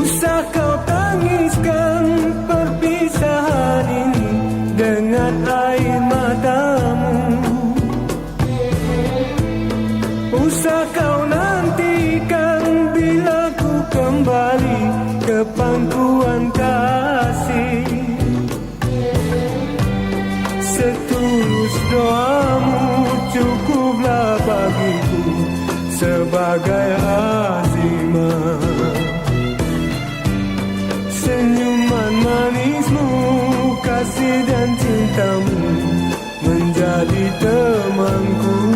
Usah kau tangiskan perpisahan ini dengan air matamu. Usah kau nantikan bila ku kembali ke pangkuan kasih. Setulus doamu cukuplah bagiku sebagai Senyuman manismu, kasih dan cintamu menjadi temanku